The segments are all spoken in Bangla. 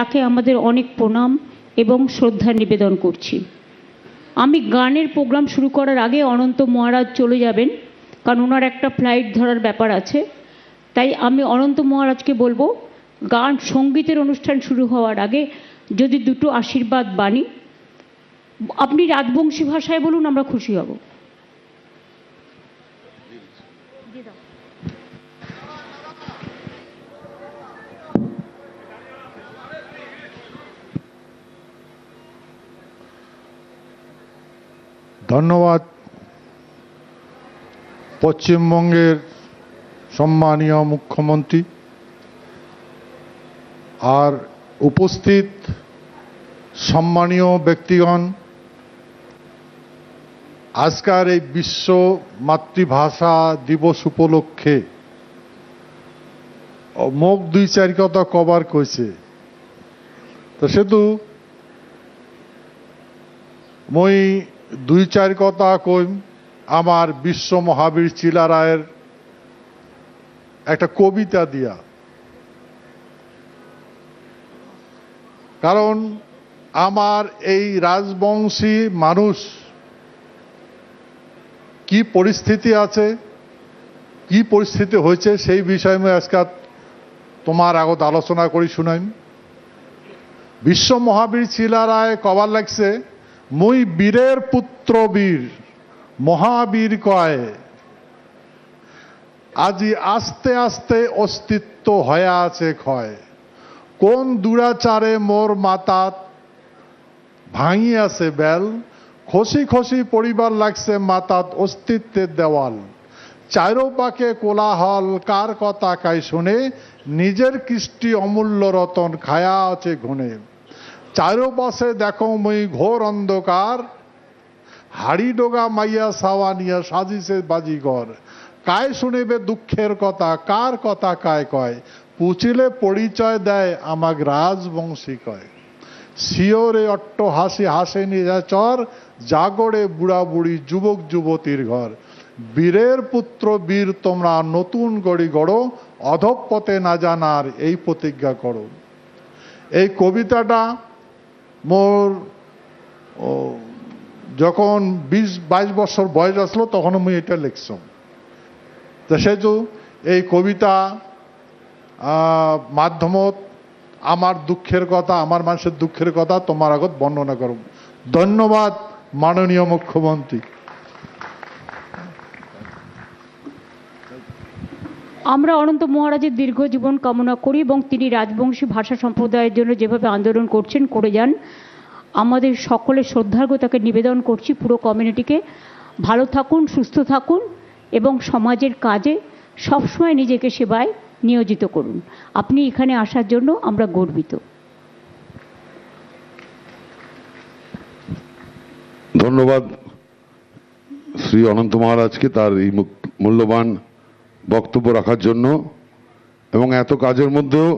তাকে আমাদের অনেক প্রণাম এবং শ্রদ্ধা নিবেদন করছি। আমি গানের প্রোগ্রাম শুরু করার আগে অনন্ত মহারাজ চলে যাবেন, কারণ ওনার একটা ফ্লাইট ধরার ব্যাপার আছে। তাই আমি অনন্ত মহারাজকে বলব, গান সঙ্গীতের অনুষ্ঠান শুরু হওয়ার আগে যদি দুটো আশীর্বাদ বাণী, আপনি রাজবংশী ভাষায় বলুন, আমরা খুশি হব। ধন্যবাদ। পশ্চিমবঙ্গের সম্মানীয় মুখ্যমন্ত্রী। আর উপস্থিত সম্মানীয় ব্যক্তিগণ, আজকার এই বিশ্ব মাতৃভাষা দিবস উপলক্ষে মুখ দুই চারি কথা কবার কইছে তো সেতু মই দুই চার কথা কইম, আমার বিশ্ব মহাবীর চিলারায়ের একটা কবিতা দিয়া। কারণ আমার এই রাজবংশী মানুষ কি পরিস্থিতি আছে, কি পরিস্থিতি হয়েছে সেই বিষয়ে আমি আজকে তোমার আগত আলোচনা করি শুনাইম। বিশ্ব মহাবীর চিলারায় কবার লাগছে মুই বীরের পুত্র বীর, মহাবীর কয়, আজি আস্তে আস্তে অস্তিত্ব হয়ে আছে ক্ষয়। কোন দুরাচারে মোর ভাঙি আছে বেল, খসি খসি পরিবার লাগছে মাতাত অস্তিত্বের দেওয়াল। চারোপাকে কোলাহল কার কথা কাই শুনে, নিজের কৃষ্টি অমূল্য রতন খায়া আছে ঘুনে চারোপাশে দেখো মই ঘোর অন্ধকার। হাড়ি ডোগা মাইয়া সাওয়া নিয়া সাজিছে বাজিঘর। কায় শুনিবে দুঃখের কথা, কার কথা কায় কয়? পুচিলে পরিচয় দেয় আমাক রাজবংশী কয়। শিওরে অট্ট হাসি হাসে নিজাচর জাগরে বুড়া বুড়ি যুবক যুবতীর ঘর। বীরের পুত্র বীর তোমরা নতুন গড়ি গড়ো অধপথে না জানার এই প্রতিজ্ঞা করো। এই কবিতাটা মোর যখন বিশ, বাইশ বছর বয়স আসলো তখন আমি এটা লিখছম তো সেহেতু এই কবিতা মাধ্যমত আমার দুঃখের কথা, আমার মানুষের দুঃখের কথা তোমার আগত বর্ণনা করব। ধন্যবাদ, মাননীয় মুখ্যমন্ত্রী। আমরা অনন্ত মহারাজের দীর্ঘ জীবন কামনা করি এবং তিনি রাজবংশী ভাষা সম্প্রদায়ের জন্য যেভাবে আন্দোলন করছেন, করে যান। আমাদের সকলের শ্রদ্ধার্ঘ তাকে নিবেদন করছি পুরো কমিউনিটিকে ভালো থাকুন, সুস্থ থাকুন এবং সমাজের কাজে সবসময় নিজেকে সেবায় নিয়োজিত করুন। আপনি এখানে আসার জন্য আমরা গর্বিত। ধন্যবাদ শ্রী অনন্ত মহারাজকে, তার এই মূল্যবান বক্তব্য রাখার জন্য এবং এত কাজের মধ্যেও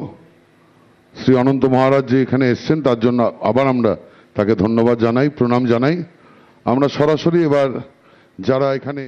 শ্রী অনন্ত মহারাজ যে এখানে এসছেন, তার জন্য আবার আমরা তাকে ধন্যবাদ জানাই, প্রণাম জানাই। আমরা সরাসরি এবার যারা এখানে